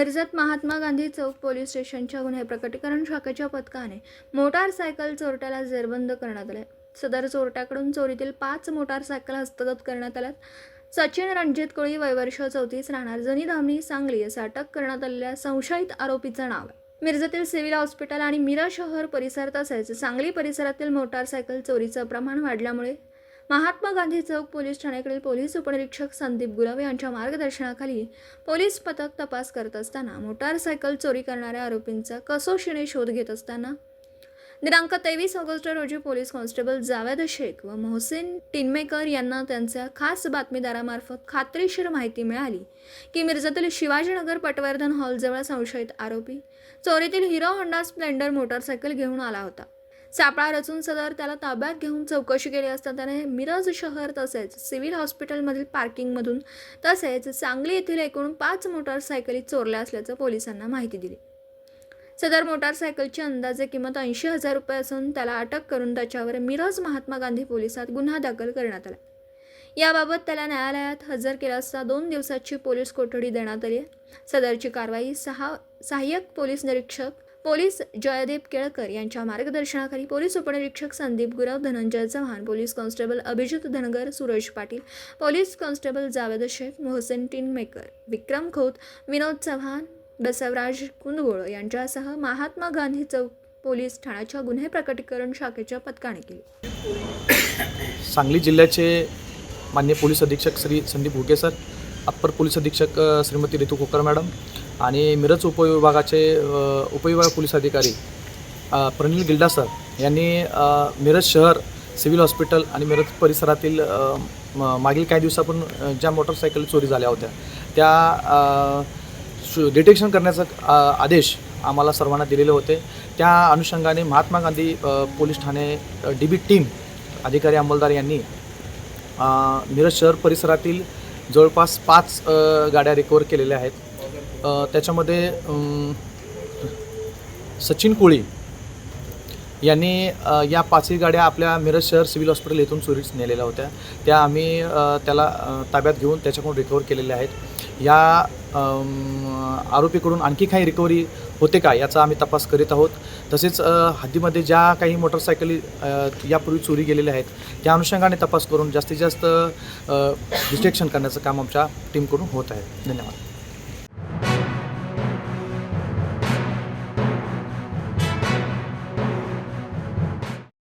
मिरजत Mahatma Gandhi Chowk police स्टेशनच्या गुन्हे प्रकटीकरण शाखेच्या पथकाने मोटारसायकल चोरट्याला जेरबंद करण्यात आले. सदर चोरट्याकडून चोरीतील पाच मोटारसायकल हस्तगत करण्यात आल्यात. सचिन रणजित कोळी वयवर्ष चौतीस राहणार जनी धामणी सांगली असं अटक करण्यात आलेल्या संशयित आरोपीचं नाव आहे. मिरजेतील सिव्हिल हॉस्पिटल आणि मिरा शहर परिसर तसेच सांगली परिसरातील मोटारसायकल चोरीचं प्रमाण वाढल्यामुळे महात्मा गांधी चौक पोलीस ठाण्याकडील पोलीस उपनिरीक्षक संदीप गुरव यांच्या मार्गदर्शनाखाली पोलीस पथक तपास करत असताना मोटारसायकल चोरी करणाऱ्या आरोपींचा कसोशीने शोध घेत असताना दिनांक तेवीस ऑगस्ट रोजी पोलीस कॉन्स्टेबल जावेद शेख व मोहसिन टिनमेकर यांना त्यांच्या खास बातमीदारामार्फत खात्रीशीर माहिती मिळाली की मिरजातील शिवाजीनगर पटवर्धन हॉलजवळ संशयित आरोपी चोरीतील हिरो होंडा स्प्लेंडर मोटारसायकल घेऊन आला होता. सापळा रचून सदर त्याला ताब्यात घेऊन चौकशी केली असता त्याने मिरज शहर तसेच सिव्हिल हॉस्पिटलमधील पार्किंगमधून तसेच सांगली येथील एकूण पाच मोटारसायकली चोरल्या असल्याचं पोलिसांना माहिती दिली. सदर मोटारसायकलची अंदाजे किंमत ऐंशी हजार रुपये असून त्याला अटक करून त्याच्यावर मिरज महात्मा गांधी पोलिसात गुन्हा दाखल करण्यात आला. याबाबत त्याला न्यायालयात हजर केला असता दोन दिवसाची पोलीस कोठडी देण्यात आली आहे. सदरची कारवाई सहा सहाय्यक पोलीस निरीक्षक पोलीस जयदीप केळकर यांच्या मार्गदर्शनाखाली पोलीस उपनिरीक्षक Sandeep Gurav Dhananjay Chavan police constable Abhijit Dhangar Suresh Patil police constable Javed Shaikh Mohsen Tinmaker Vikram Khot Vinod Chavan Basavaraj Kundgol यांच्यासह महात्मा गांधी चौक पोलीस ठाण्याच्या गुन्हे प्रकटीकरण शाखेच्या पथकाने केली. सांगली जिल्ह्याचे मान्य पोलीस अधीक्षक श्री संदीप हुके सर अप्पर पोलीस अधीक्षक श्रीमती रितू कोकर मॅडम आणि मिरज उपविभागाचे उपविभाग पोलीस अधिकारी प्रनिल गिल्डा सर यांनी मिरज शहर सिव्हिल हॉस्पिटल आणि मिरज परिसरातील म- मागील काही दिवसापूर्वी ज्या मोटरसायकल चोरी झाल्या होत्या त्या डिटेक्शन करण्याचा आदेश आम्हाला सर्वांना दिलेले होते. त्या अनुषंगाने महात्मा गांधी पोलीस ठाणे डी बी टीम अधिकारी अंमलदार यांनी मिरज शहर परिसरातील जवळपास पाच गाड्या रिकवर केलेल्या आहेत. त्याच्यामध्ये सचिन कोळी यांनी या पाचही गाड्या आपल्या मिरज शहर सिव्हिल हॉस्पिटल येथून चोरीस नेलेल्या होत्या. त्या आम्ही त्याला ताब्यात घेऊन त्याच्याकडून रिकवर केलेल्या आहेत. या आरोपीकडून आणखी काही रिकव्हरी होते का याचा आम्ही तपास करीत आहोत. तसेच हद्दीमध्ये ज्या काही मोटरसायकली यापूर्वी चोरी गेलेल्या आहेत त्या अनुषंगाने तपास करून जास्तीत जास्त डिटेक्शन करण्याचं काम आमच्या टीमकडून होत आहे. धन्यवाद.